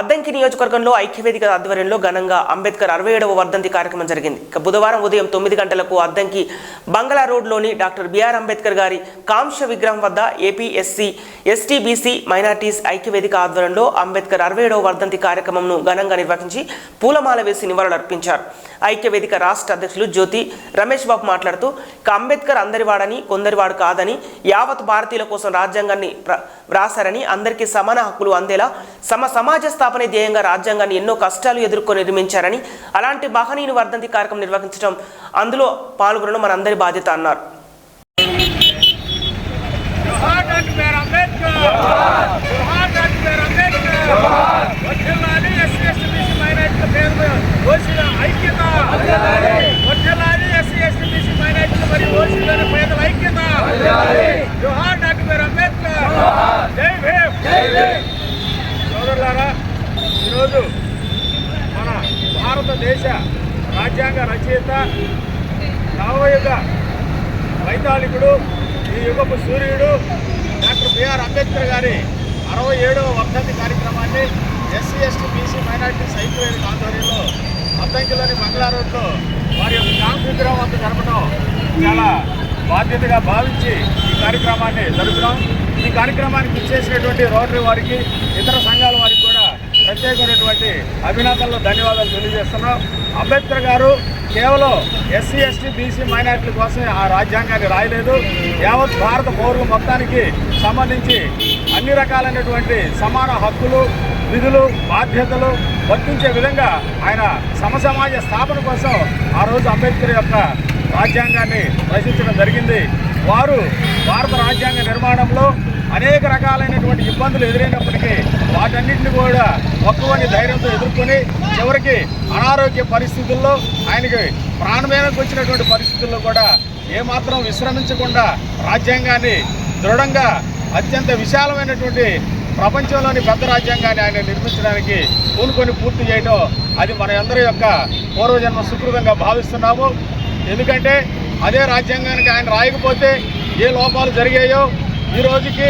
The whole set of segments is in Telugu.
అద్దంకి నియోజకవర్గంలో ఐక్యవేదిక ఆధ్వర్యంలో ఘనంగా అంబేద్కర్ అరవై ఏడవ వర్ధంతి కార్యక్రమం జరిగింది. ఇక బుధవారం ఉదయం తొమ్మిది గంటలకు అద్దంకి బంగ్లా రోడ్లోని డాక్టర్ బిఆర్ అంబేద్కర్ గారి కాంక్ష విగ్రహం వద్ద ఏపీఎస్సీ ఎస్టీ బీసీ మైనార్టీస్ ఐక్యవేదిక ఆధ్వర్యంలో అంబేద్కర్ అరవై ఏడవ వర్ధంతి కార్యక్రమంను ఘనంగా నిర్వహించి పూలమాల వేసి నివాళులర్పించారు ఐక్యవేదిక రాష్ట్ర అధ్యక్షులు జ్యోతి రమేష్ బాబు మాట్లాడుతూ ఇక అంబేద్కర్ అందరివాడని కొందరివాడు కాదని యావత్ భారతీయుల కోసం రాజ్యాంగాన్ని వ్రాసారని అందరికీ సమాన హక్కులు అందేలా సమ సమాజ స్థాపన ధ్యేయంగా రాజ్యాంగాన్ని ఎన్నో కష్టాలు ఎదుర్కొని నిర్మించారని అలాంటి మహనీయుని వర్ధంతి కార్యక్రమం నిర్వహించడం అందులో పాల్గొనడం మనందరి బాధ్యత అన్నారు. ఐక్యత ఐక్యత జై భీమ్ సోదరులారా ఈరోజు మన భారతదేశ రాజ్యాంగ రచయిత నవయుగ వైతాళికుడు ఈ యుగపు సూర్యుడు డాక్టర్ బిఆర్ అంబేద్కర్ గారి అరవై ఏడవ వర్ధంతి కార్యక్రమాన్ని ఎస్సీ ఎస్టీ బీసీ మైనార్టీస్ ఐక్యవేదిక ఆధ్వర్యంలో అద్దంకిలోని బంగ్లా రోడ్లో వారి యొక్క కాంతి విగ్రహం వద్ద జరపడం చాలా బాధ్యతగా భావించి ఈ కార్యక్రమాన్ని జరుపుతాం. ఈ కార్యక్రమానికి ఇచ్చేసినటువంటి రోటరీ వారికి ఇతర సంఘాల వారికి ప్రత్యేకమైనటువంటి అభినందనలు ధన్యవాదాలు తెలియజేస్తున్నాం. అంబేద్కర్ గారు కేవలం ఎస్సీ ఎస్టీ బీసీ మైనార్టీల కోసం ఆ రాజ్యాంగాన్ని రాయలేదు. యావత్ భారత పౌరుల మొత్తానికి సంబంధించి అన్ని రకాలైనటువంటి సమాన హక్కులు విధులు బాధ్యతలు వర్తించే విధంగా ఆయన సమసమాజ స్థాపన కోసం ఆ రోజు అంబేద్కర్ యొక్క రాజ్యాంగాన్ని రచించడం జరిగింది. వారు భారత రాజ్యాంగ నిర్మాణంలో అనేక రకాలైనటువంటి ఇబ్బందులు ఎదురైనప్పటికీ వాటన్నింటిని కూడా ఒక్కవని ధైర్యంతో ఎదుర్కొని చివరికి అనారోగ్య పరిస్థితుల్లో ఆయనకి ప్రాణమేనకు వచ్చినటువంటి పరిస్థితుల్లో కూడా ఏమాత్రం విశ్రమించకుండా రాజ్యాంగాన్ని దృఢంగా అత్యంత విశాలమైనటువంటి ప్రపంచంలోని పెద్ద రాజ్యాంగాన్ని ఆయన నిర్మించడానికి పూనుకొని పూర్తి చేయడం అది మన అందరి యొక్క పూర్వజన్మ సుకృతంగా భావిస్తున్నాము. ఎందుకంటే అదే రాజ్యాంగానికి ఆయన రాయకపోతే ఏ లోపాలు జరిగాయో ఈ రోజుకి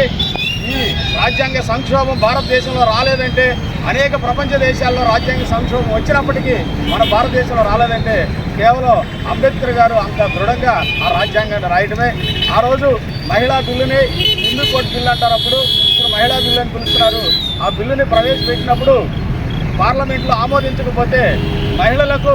ఈ రాజ్యాంగ సంక్షోభం భారతదేశంలో రాలేదంటే అనేక ప్రపంచ దేశాల్లో రాజ్యాంగ సంక్షోభం వచ్చినప్పటికీ మన భారతదేశంలో రాలేదంటే కేవలం అంబేద్కర్ గారు అంత దృఢంగా ఆ రాజ్యాంగాన్ని రాయడమే ఆ రోజు మహిళా బిల్లుని హిందూ కోర్టు బిల్లు అంటారు అప్పుడు. ఇప్పుడు మహిళా బిల్లు అని పిలుస్తున్నారు. ఆ బిల్లుని ప్రవేశపెట్టినప్పుడు పార్లమెంట్లో ఆమోదించకపోతే మహిళలకు